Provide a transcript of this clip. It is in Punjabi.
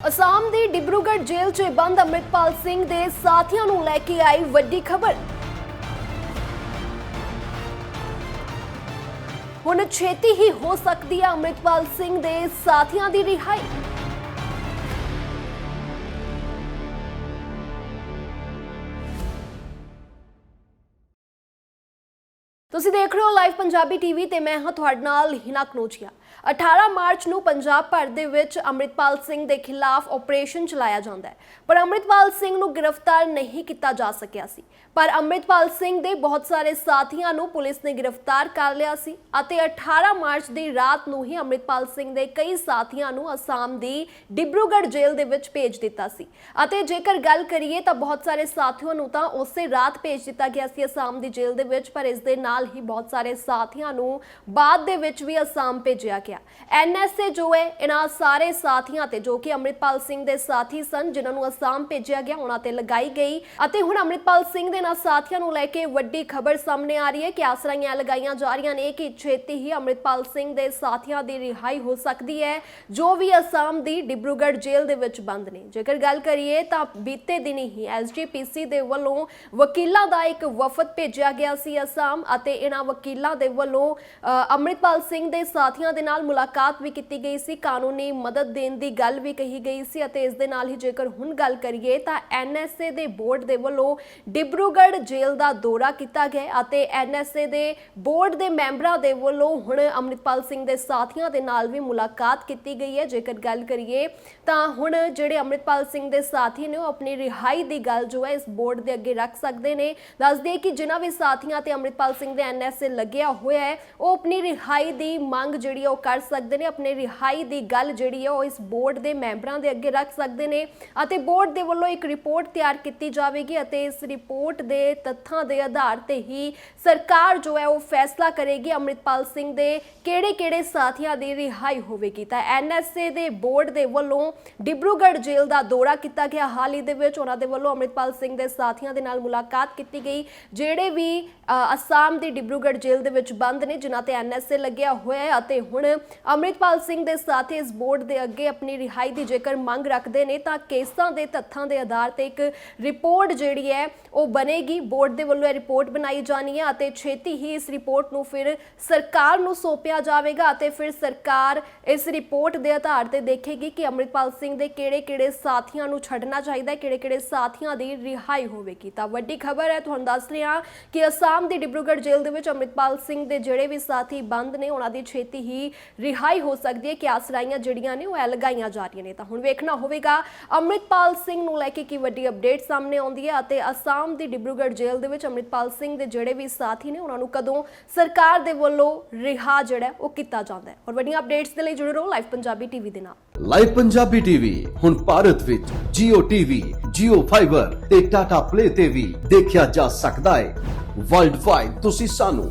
ਅਸਾਮ ਦੀ ਡਿਬਰੂਗੜ੍ਹ ਜੇਲ੍ਹ 'ਚ ਬੰਦ ਅੰਮ੍ਰਿਤਪਾਲ ਸਿੰਘ ਦੇ ਸਾਥੀਆਂ ਨੂੰ ਲੈ ਕੇ ਆਈ ਵੱਡੀ ਖਬਰ। ਹੁਣ ਛੇਤੀ ਹੀ ਹੋ ਸਕਦੀ ਹੈ ਅੰਮ੍ਰਿਤਪਾਲ ਸਿੰਘ ਦੇ ਸਾਥੀਆਂ ਦੀ ਰਿਹਾਈ। ਤੁਸੀਂ ਦੇਖ ਰਹੇ ਹੋ ਲਾਈਵ ਪੰਜਾਬੀ ਟੀਵੀ ਤੇ ਮੈਂ ਹਾਂ ਤੁਹਾਡੇ ਨਾਲ ਹਿਨਾ ਕਨੋਜੀਆ। 18 ਮਾਰਚ ਨੂੰ ਪੰਜਾਬ ਭਰ ਦੇ ਵਿੱਚ ਅੰਮ੍ਰਿਤਪਾਲ ਸਿੰਘ ਦੇ ਖਿਲਾਫ ਆਪਰੇਸ਼ਨ ਚਲਾਇਆ ਜਾਂਦਾ ਹੈ। ਪਰ ਅੰਮ੍ਰਿਤਪਾਲ ਸਿੰਘ ਨੂੰ ਗ੍ਰਿਫਤਾਰ ਨਹੀਂ ਕੀਤਾ ਜਾ ਸਕਿਆ ਸੀ। ਪਰ ਅੰਮ੍ਰਿਤਪਾਲ ਸਿੰਘ ਦੇ ਬਹੁਤ ਸਾਰੇ ਸਾਥੀਆਂ ਨੂੰ ਪੁਲਿਸ ਨੇ ਗ੍ਰਿਫਤਾਰ ਕਰ ਲਿਆ ਸੀ ਅਤੇ 18 ਮਾਰਚ ਦੀ ਰਾਤ ਨੂੰ ਹੀ ਅੰਮ੍ਰਿਤਪਾਲ ਸਿੰਘ ਦੇ ਕਈ ਸਾਥੀਆਂ ਨੂੰ ਅਸਾਮ ਦੀ ਡਿਬਰੂਗੜ੍ਹ ਜੇਲ੍ਹ ਦੇ ਵਿੱਚ ਭੇਜ ਦਿੱਤਾ ਸੀ। ਅਤੇ ਜੇਕਰ ਗੱਲ ਕਰੀਏ ਤਾਂ ਬਹੁਤ ਸਾਰੇ ਸਾਥੀਆਂ ਨੂੰ ਤਾਂ ਉਸੇ ਰਾਤ ਭੇਜ ਦਿੱਤਾ ਗਿਆ ਸੀ ਅਸਾਮ ਦੀ ਜੇਲ੍ਹ ਦੇ ਵਿੱਚ, ਪਰ ਇਸ ਦੇ ਨਾਲ ਹੀ ਬਹੁਤ ਸਾਰੇ ਸਾਥੀਆਂ ਨੂੰ ਬਾਅਦ ਦੇ ਵਿੱਚ ਵੀ ਅਸਾਮ ਭੇਜਿਆ ਗਿਆ ਐਨਐਸਏ ਜੋ ਹੈ ਇਹਨਾਂ ਸਾਰੇ ਸਾਥੀਆਂ ਤੇ ਜੋ ਕਿ ਅੰਮ੍ਰਿਤਪਾਲ ਸਿੰਘ ਦੇ ਸਾਥੀ ਸਨ ਜਿਨ੍ਹਾਂ ਨੂੰ ਅਸਾਮ ਭੇਜਿਆ ਗਿਆ ਉਹਨਾਂ ਤੇ ਲਗਾਈ ਗਈ। ਅਤੇ ਹੁਣ ਅੰਮ੍ਰਿਤਪਾਲ ਸਿੰਘ ਦੇ ਇਹਨਾਂ ਸਾਥੀਆਂ ਨੂੰ ਲੈ ਕੇ ਵੱਡੀ ਖਬਰ ਸਾਹਮਣੇ ਆ ਰਹੀ ਹੈ ਕਿ ਆਸਰਾਈਆਂ ਲਗਾਈਆਂ ਜਾ ਰਹੀਆਂ ਨੇ ਕਿ ਛੇਤੀ ਹੀ ਅੰਮ੍ਰਿਤਪਾਲ ਸਿੰਘ ਦੇ ਸਾਥੀਆਂ ਦੀ ਰਿਹਾਈ ਹੋ ਸਕਦੀ ਹੈ ਜੋ ਵੀ ਅਸਾਮ ਦੀ ਡਿਬਰੂਗੜ੍ਹ ਜੇਲ੍ਹ ਦੇ ਵਿੱਚ ਬੰਦ ਨੇ। ਜੇਕਰ ਗੱਲ ਕਰੀਏ ਤਾਂ ਬੀਤੇ ਦਿਨ ਹੀ ਐਸਜੀਪੀਸੀ ਦੇ ਵੱਲੋਂ ਵਕੀਲਾਂ ਦਾ ਇੱਕ ਵਫਦ ਭੇਜਿਆ ਗਿਆ ਸੀ ਅਸਾਮ ਅਤੇ ਇਹਨਾਂ ਵਕੀਲਾਂ ਦੇ ਵੱਲੋਂ ਅ, ਅੰਮ੍ਰਿਤਪਾਲ ਸਿੰਘ ਦੇ ਸਾਥੀਆਂ ਦੇ ਨਾਲ ਮੁਲਾਕਾਤ ਵੀ ਕੀਤੀ ਗਈ ਸੀ। ਕਾਨੂੰਨੀ ਮਦਦ ਦੇਣ ਦੀ ਗੱਲ ਵੀ ਕਹੀ ਗਈ ਸੀ ਅਤੇ ਇਸ ਦੇ ਨਾਲ ਹੀ ਜੇਕਰ ਹੁਣ ਗੱਲ ਕਰੀਏ ਤਾਂ ਐਨਐਸਏ ਦੇ ਬੋਰਡ ਦੇ ਵੱਲੋਂ ਡਿਬਰੂਗੜ੍ਹ ਜੇਲ੍ਹ ਦਾ ਦੌਰਾ ਕੀਤਾ ਗਿਆ ਹੈ ਅਤੇ ਐਨਐਸਏ ਦੇ ਬੋਰਡ ਦੇ ਮੈਂਬਰਾਂ ਦੇ ਵੱਲੋਂ ਹੁਣ ਅੰਮ੍ਰਿਤਪਾਲ ਸਿੰਘ ਦੇ ਸਾਥੀਆਂ ਦੇ ਨਾਲ ਵੀ ਮੁਲਾਕਾਤ ਕੀਤੀ ਗਈ ਹੈ। ਜੇਕਰ ਗੱਲ ਕਰੀਏ ਤਾਂ ਹੁਣ ਜਿਹੜੇ ਅੰਮ੍ਰਿਤਪਾਲ ਸਿੰਘ ਦੇ ਸਾਥੀ ਨੇ ਉਹ ਆਪਣੀ ਰਿਹਾਈ ਦੀ ਗੱਲ ਜੋ ਹੈ ਇਸ ਬੋਰਡ ਦੇ ਅੱਗੇ ਰੱਖ ਸਕਦੇ ਨੇ। ਦੱਸ ਦਈਏ ਕਿ ਜਿਨ੍ਹਾਂ ਵੀ ਸਾਥੀਆਂ ਤੇ ਅੰਮ੍ਰਿਤਪਾਲ ਸਿੰਘ ਦੇ ਐਨਐਸਏ ਲੱਗਿਆ ਹੋਇਆ ਹੈ, ਉਹ ਆਪਣੀ ਰਿਹਾਈ ਦੀ ਮੰਗ ਜਿਹੜੀ ਉਹ ਉਹ ਕਰ ਸਕਦੇ ਨੇ, ਆਪਣੇ ਰਿਹਾਈ ਦੀ ਗੱਲ ਜਿਹੜੀ ਹੈ ਉਹ ਇਸ ਬੋਰਡ ਦੇ ਮੈਂਬਰਾਂ ਦੇ ਅੱਗੇ ਰੱਖ ਸਕਦੇ ਨੇ ਅਤੇ ਬੋਰਡ ਦੇ ਵੱਲੋਂ ਇੱਕ ਰਿਪੋਰਟ ਤਿਆਰ ਕੀਤੀ ਜਾਵੇਗੀ ਅਤੇ ਇਸ ਰਿਪੋਰਟ ਦੇ ਤੱਥਾਂ ਦੇ ਆਧਾਰ ਤੇ ਹੀ ਸਰਕਾਰ ਜੋ ਹੈ ਉਹ ਫੈਸਲਾ ਕਰੇਗੀ ਅੰਮ੍ਰਿਤਪਾਲ ਸਿੰਘ ਦੇ ਕਿਹੜੇ-ਕਿਹੜੇ ਸਾਥੀਆਂ ਦੀ ਰਿਹਾਈ ਹੋਵੇਗੀ। ਤਾਂ ਐਨਐਸਏ ਦੇ ਬੋਰਡ ਦੇ ਵੱਲੋਂ ਡਿਬਰੂਗੜ੍ਹ ਜੇਲ੍ਹ ਦਾ ਦੌਰਾ ਕੀਤਾ ਗਿਆ। ਹਾਲ ਹੀ ਦੇ ਵਿੱਚ ਉਹਨਾਂ ਦੇ ਵੱਲੋਂ ਅੰਮ੍ਰਿਤਪਾਲ ਸਿੰਘ ਦੇ ਸਾਥੀਆਂ ਦੇ ਨਾਲ ਮੁਲਾਕਾਤ ਕੀਤੀ ਗਈ, ਜਿਹੜੇ ਵੀ ਅਸਾਮ ਦੀ ਡਿਬਰੂਗੜ੍ਹ ਜੇਲ੍ਹ ਦੇ ਵਿੱਚ ਬੰਦ ਨੇ, ਜਿਨ੍ਹਾਂ ਤੇ ਐਨਐਸਏ ਲੱਗਿਆ ਹੋਇਆ ਹੈ ਅਤੇ ਹੁਣ ਅੰਮ੍ਰਿਤਪਾਲ ਸਿੰਘ ਦੇ ਸਾਥੀ ਇਸ ਬੋਰਡ ਦੇ ਅੱਗੇ ਆਪਣੀ ਰਿਹਾਈ ਦੀ ਜੇਕਰ ਮੰਗ ਰੱਖਦੇ ਨੇ, ਤਾਂ ਕੇਸਾਂ ਦੇ ਤੱਥਾਂ ਦੇ ਆਧਾਰ ਤੇ ਇੱਕ ਰਿਪੋਰਟ ਜਿਹੜੀ ਹੈ, ਉਹ ਬਣੇਗੀ। ਬੋਰਡ ਦੇ ਵੱਲੋਂ ਇਹ ਰਿਪੋਰਟ ਬਣਾਈ ਜਾਣੀ ਹੈ ਅਤੇ ਛੇਤੀ ਹੀ ਇਸ ਰਿਪੋਰਟ ਨੂੰ ਫਿਰ ਸਰਕਾਰ ਨੂੰ ਸੌਂਪਿਆ ਜਾਵੇਗਾ ਅਤੇ ਫਿਰ ਸਰਕਾਰ ਇਸ ਰਿਪੋਰਟ ਦੇ ਆਧਾਰ ਤੇ ਦੇਖੇਗੀ ਕਿ ਅੰਮ੍ਰਿਤਪਾਲ ਸਿੰਘ ਦੇ ਕਿਹੜੇ-ਕਿਹੜੇ ਸਾਥੀਆਂ ਨੂੰ ਛੱਡਣਾ ਚਾਹੀਦਾ ਹੈ, ਕਿਹੜੇ-ਕਿਹੜੇ ਸਾਥੀਆਂ ਦੀ ਰਿਹਾਈ ਹੋਵੇਗੀ। ਤਾਂ ਵੱਡੀ ਖਬਰ ਹੈ, ਤੁਹਾਨੂੰ ਦੱਸ ਰਹੇ ਹਾਂ ਕਿ ਅਸਾਮ ਦੀ ਡਿਬਰੂਗੜ੍ਹ ਜੇਲ੍ਹ ਦੇ ਵਿੱਚ ਅੰਮ੍ਰਿਤਪਾਲ ਸਿੰਘ ਦੇ ਜਿਹੜੇ ਵੀ ਸਾਥੀ ਬੰਦ ਨੇ, ਉਹਨਾਂ ਦੀ ਛੇਤੀ ਹੀ ਰਿਹਾਈ ਹੋ ਸਕਦੀ ਹੈ ਕਿ ਆਸਰਾਈਆਂ ਜਿਹੜੀਆਂ ਨੇ ਉਹ ਐ ਲਗਾਈਆਂ ਜਾ ਰਹੀਆਂ ਨੇ। ਤਾਂ ਹੁਣ ਵੇਖਣਾ ਹੋਵੇਗਾ ਅੰਮ੍ਰਿਤਪਾਲ ਸਿੰਘ ਨੂੰ ਲੈ ਕੇ ਕੀ ਵੱਡੀ ਅਪਡੇਟ ਸਾਹਮਣੇ ਆਉਂਦੀ ਹੈ ਅਤੇ ਅਸਾਮ ਦੀ ਡਿਬਰੂਗੜ੍ਹ ਜੇਲ੍ਹ ਦੇ ਵਿੱਚ ਅੰਮ੍ਰਿਤਪਾਲ ਸਿੰਘ ਦੇ ਜਿਹੜੇ ਵੀ ਸਾਥੀ ਨੇ ਉਹਨਾਂ ਨੂੰ ਕਦੋਂ ਸਰਕਾਰ ਦੇ ਵੱਲੋਂ ਰਿਹਾ ਜਿਹੜਾ ਉਹ ਕੀਤਾ ਜਾਂਦਾ ਹੈ। ਔਰ ਵੱਡੀਆਂ ਅਪਡੇਟਸ ਦੇ ਲਈ ਜੁੜੇ ਰਹੋ ਲਾਈਵ ਪੰਜਾਬੀ ਟੀਵੀ ਦੇ ਨਾਲ। ਲਾਈਵ ਪੰਜਾਬੀ ਟੀਵੀ ਹੁਣ ਭਾਰਤ ਵਿੱਚ Jio TV, Jio Fiber ਤੇ Tata Play ਤੇ ਵੀ ਦੇਖਿਆ ਜਾ ਸਕਦਾ ਹੈ। ਵਰਲਡ ਵਾਈਡ ਤੁਸੀਂ ਸਾਨੂੰ